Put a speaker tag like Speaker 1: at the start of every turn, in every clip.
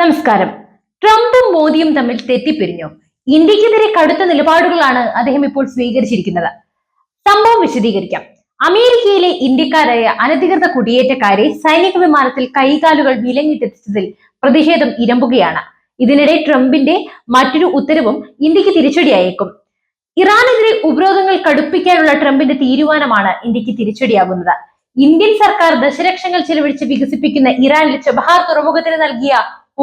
Speaker 1: നമസ്കാരം. ട്രംപും മോദിയും തമ്മിൽ തെറ്റിപ്പിരിഞ്ഞു. ഇന്ത്യക്കെതിരെ കടുത്ത നിലപാടുകളാണ് അദ്ദേഹം ഇപ്പോൾ സ്വീകരിച്ചിരിക്കുന്നത്. സംഭവം വിശദീകരിക്കാം. അമേരിക്കയിലെ ഇന്ത്യക്കാരായ അനധികൃത കുടിയേറ്റക്കാരെ സൈനിക വിമാനത്തിൽ കൈകാലുകൾ വിലങ്ങിട്ടെത്തിച്ചതിൽ പ്രതിഷേധം ഇരമ്പുകയാണ്. ഇതിനിടെ ട്രംപിന്റെ മറ്റൊരു ഉത്തരവും ഇന്ത്യയ്ക്ക് തിരിച്ചടിയായേക്കും. ഇറാനെതിരെ ഉപരോധങ്ങൾ കടുപ്പിക്കാനുള്ള ട്രംപിന്റെ തീരുമാനമാണ് ഇന്ത്യയ്ക്ക് തിരിച്ചടിയാകുന്നത്. ഇന്ത്യൻ സർക്കാർ ദശലക്ഷങ്ങൾ ചെലവഴിച്ച് വികസിപ്പിക്കുന്ന ഇറാനിലെ ചബഹാർ തുറമുഖത്തിന് നൽകിയ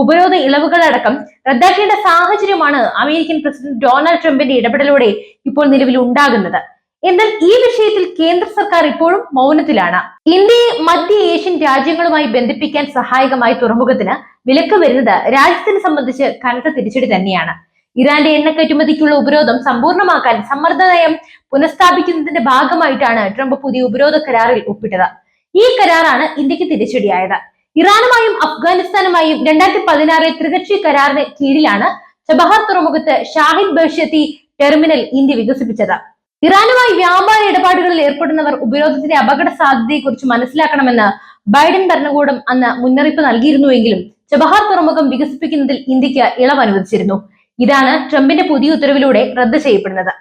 Speaker 1: ഉപരോധ ഇളവുകളടക്കം റദ്ദാക്കേണ്ട സാഹചര്യമാണ് അമേരിക്കൻ പ്രസിഡന്റ് ഡൊണാൾഡ് ട്രംപിന്റെ ഇടപെടലോടെ ഇപ്പോൾ നിലവിൽ ഉണ്ടാകുന്നത് എന്നാൽ ഈ വിഷയത്തിൽ കേന്ദ്ര സർക്കാർ ഇപ്പോഴും മൗനത്തിലാണ്. ഇന്ത്യയെ മധ്യ ഏഷ്യൻ രാജ്യങ്ങളുമായി ബന്ധിപ്പിക്കാൻ സഹായകമായ തുറമുഖത്തിന് വിലക്ക് വരുന്നത് രാജ്യത്തിനെ സംബന്ധിച്ച് കനത്ത തിരിച്ചടി തന്നെയാണ്. ഇറാന്റെ എണ്ണ കയറ്റുമതിക്കുള്ള ഉപരോധം സമ്പൂർണമാക്കാൻ സമ്മർദ്ദ നയം പുനഃസ്ഥാപിക്കുന്നതിന്റെ ഭാഗമായിട്ടാണ് ട്രംപ് പുതിയ ഉപരോധ കരാറിൽ ഒപ്പിട്ടത്. ഈ കരാറാണ് ഇന്ത്യയ്ക്ക് തിരിച്ചടിയായത്. ഇറാനുമായും അഫ്ഗാനിസ്ഥാനുമായും രണ്ടായിരത്തി പതിനാറ് ത്രികക്ഷി കരാറിന് കീഴിലാണ് ചബഹാർ തുറമുഖത്ത് ഷാഹിദ് ബഷത്തി ടെർമിനൽ ഇന്ത്യ വികസിപ്പിച്ചത്. ഇറാനുമായി വ്യാപാര ഇടപാടുകളിൽ ഏർപ്പെടുന്നവർ ഉപരോധത്തിന്റെ അപകട സാധ്യതയെക്കുറിച്ച് മനസ്സിലാക്കണമെന്ന് ബൈഡൻ ഭരണകൂടം അന്ന് മുന്നറിയിപ്പ് നൽകിയിരുന്നുവെങ്കിലും ചബഹാർ തുറമുഖം വികസിപ്പിക്കുന്നതിൽ ഇന്ത്യയ്ക്ക് ഇളവ് അനുവദിച്ചിരുന്നു. ഇതാണ് ട്രംപിന്റെ പുതിയ ഉത്തരവിലൂടെ റദ്ദ് ചെയ്യപ്പെടുന്നത്.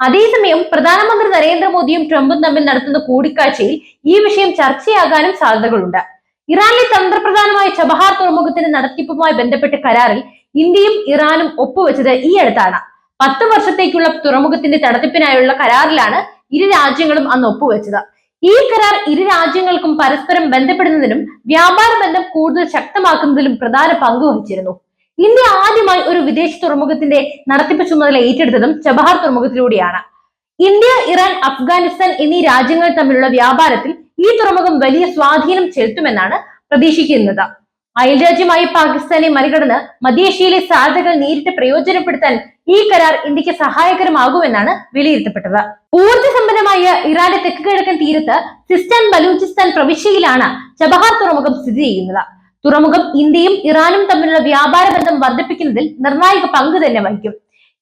Speaker 1: അതേസമയം പ്രധാനമന്ത്രി നരേന്ദ്രമോദിയും ട്രംപും തമ്മിൽ നടത്തുന്ന കൂടിക്കാഴ്ചയിൽ ഈ വിഷയം ചർച്ചയാകാനും സാധ്യതകളുണ്ട്. ഇറാനിലെ തന്ത്രപ്രധാനമായ ചബഹാർ തുറമുഖത്തിന്റെ നടത്തിപ്പുമായി ബന്ധപ്പെട്ട കരാറിൽ ഇന്ത്യയും ഇറാനും ഒപ്പുവെച്ചത് ഈ അടുത്താണ്. പത്ത് വർഷത്തേക്കുള്ള തുറമുഖത്തിന്റെ തടത്തിപ്പിനായുള്ള കരാറിലാണ് ഇരു രാജ്യങ്ങളും അന്ന് ഒപ്പുവെച്ചത്. ഈ കരാർ ഇരു രാജ്യങ്ങൾക്കും പരസ്പരം ബന്ധപ്പെടുന്നതിനും വ്യാപാര ബന്ധം കൂടുതൽ ശക്തമാക്കുന്നതിലും പ്രധാന പങ്ക് വഹിച്ചിരുന്നു. ഇന്ത്യ ആദ്യമായി ഒരു വിദേശ തുറമുഖത്തിന്റെ നടത്തിപ്പ് ചുമതല ഏറ്റെടുത്തതും ചബഹാർ തുറമുഖത്തിലൂടെയാണ്. ഇന്ത്യ ഇറാൻ അഫ്ഗാനിസ്ഥാൻ എന്നീ രാജ്യങ്ങൾ തമ്മിലുള്ള വ്യാപാരത്തിൽ ഈ തുറമുഖം വലിയ സ്വാധീനം ചെലുത്തുമെന്നാണ് പ്രതീക്ഷിക്കുന്നത്. അയൽരാജ്യമായി പാകിസ്ഥാനെ മറികടന്ന് മധ്യേഷ്യയിലെ സാധ്യതകൾ നേരിട്ട് പ്രയോജനപ്പെടുത്താൻ ഈ കരാർ ഇന്ത്യയ്ക്ക് സഹായകരമാകുമെന്നാണ് വിലയിരുത്തപ്പെട്ടത്. ഊർജസമ്പന്നമായ ഇറാന്റെ തെക്ക് കിഴക്കൻ തീരത്ത് സിസ്റ്റാൻ ബലൂചിസ്ഥാൻ പ്രവിശ്യയിലാണ് ചബഹാർ തുറമുഖം സ്ഥിതി ചെയ്യുന്നത്. തുറമുഖം ഇന്ത്യയും ഇറാനും തമ്മിലുള്ള വ്യാപാര ബന്ധം വർദ്ധിപ്പിക്കുന്നതിൽ നിർണായക പങ്ക് തന്നെ വഹിക്കും.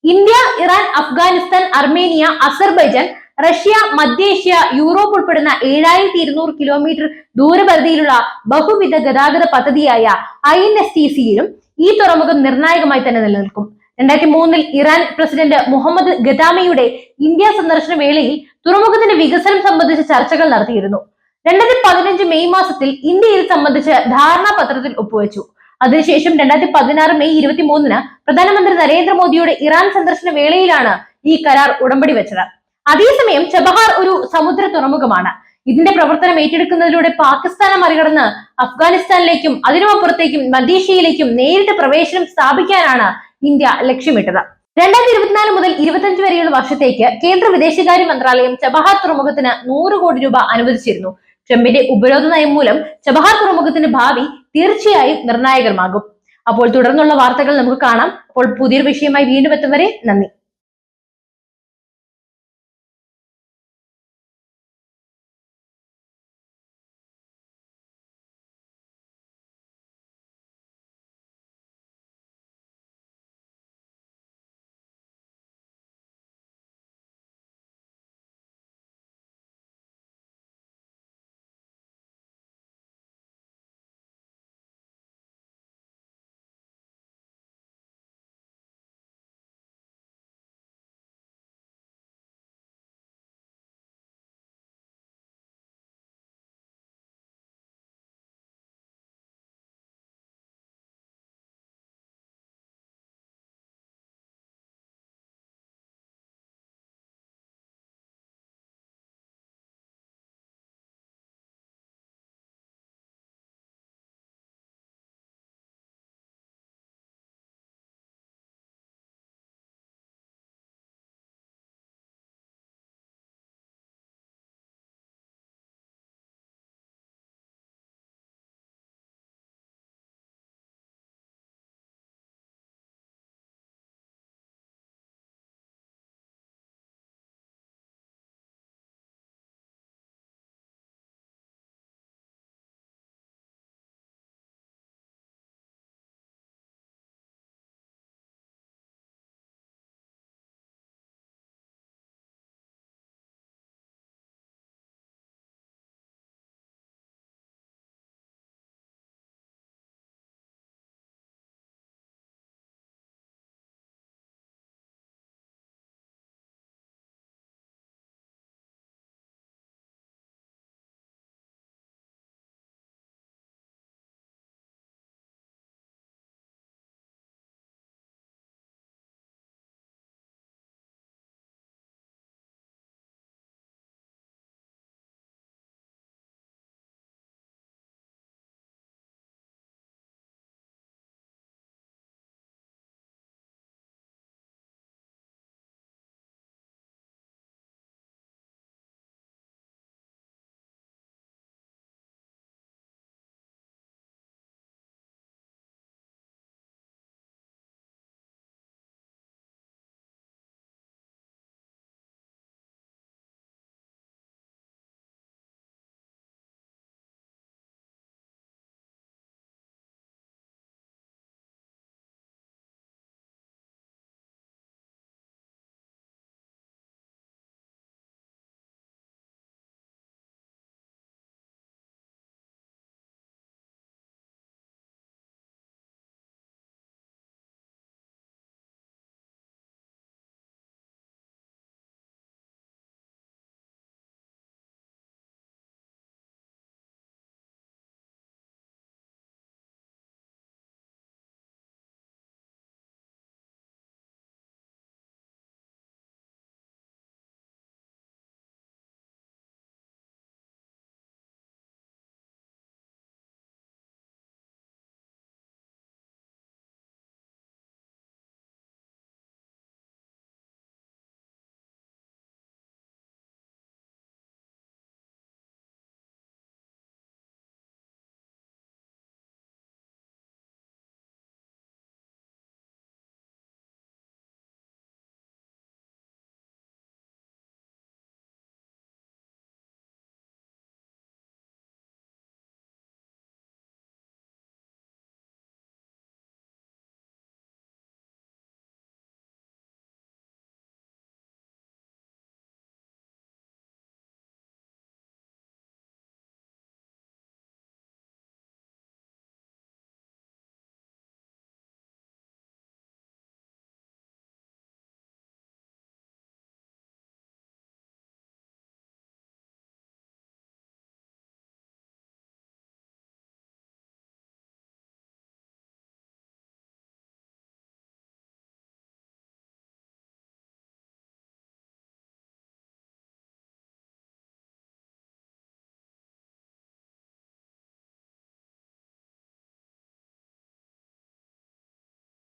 Speaker 1: India Iran Afghanistan Armenia Azerbaijan Russia മധ്യേഷ്യ Europe ഉൾപ്പെടുന്ന ഏഴായിരത്തി ഇരുന്നൂറ് കിലോമീറ്റർ ദൂരപരിധിയിലുള്ള ബഹുവിധ ഗതാഗത പദ്ധതിയായ ഐ എൻ എസ് ടി സിയിലും ഈ തുറമുഖം നിർണായകമായി തന്നെ നിലനിൽക്കും. രണ്ടായിരത്തി മൂന്നിൽ ഇറാൻ പ്രസിഡന്റ് മുഹമ്മദ് ഗദാമിയുടെ ഇന്ത്യ സന്ദർശന വേളയിൽ തുറമുഖത്തിന്റെ വികസനം സംബന്ധിച്ച ചർച്ചകൾ നടത്തിയിരുന്നു. രണ്ടായിരത്തി പതിനഞ്ച് മെയ് മാസത്തിൽ ഇന്ത്യയിൽ സംബന്ധിച്ച് ധാരണാപത്രത്തിൽ ഒപ്പുവെച്ചു. അതിനുശേഷം രണ്ടായിരത്തി പതിനാറ് മെയ് ഇരുപത്തി മൂന്നിന് പ്രധാനമന്ത്രി നരേന്ദ്രമോദിയുടെ ഇറാൻ സന്ദർശന വേളയിലാണ് ഈ കരാർ ഉടമ്പടി വെച്ചത്. അതേസമയം ചബഹാർ ഒരു സമുദ്ര തുറമുഖമാണ്. ഇതിന്റെ പ്രവർത്തനം ഏറ്റെടുക്കുന്നതിലൂടെ പാകിസ്ഥാനെ മറികടന്ന് അഫ്ഗാനിസ്ഥാനിലേക്കും അതിനുമപ്പുറത്തേക്കും മധ്യേഷ്യയിലേക്കും നേരിട്ട് പ്രവേശനം സ്ഥാപിക്കാനാണ് ഇന്ത്യ ലക്ഷ്യമിട്ടത്. രണ്ടായിരത്തി ഇരുപത്തിനാല് മുതൽ ഇരുപത്തിയഞ്ച് വരെയുള്ള വർഷത്തേക്ക് കേന്ദ്ര വിദേശകാര്യ മന്ത്രാലയം ചബഹാർ തുറമുഖത്തിന് നൂറ് കോടി രൂപ അനുവദിച്ചിരുന്നു. ട്രംപിന്റെ ഉപരോധ നയം മൂലം ചബഹാർ തുറമുഖത്തിന്റെ ഭാവി തീർച്ചയായും നിർണായകമാകും. അപ്പോൾ തുടർന്നുള്ള വാർത്തകൾ നമുക്ക് കാണാം. അപ്പോൾ പുതിയൊരു വിഷയമായി വീണ്ടും എത്തും വരെ നന്ദി.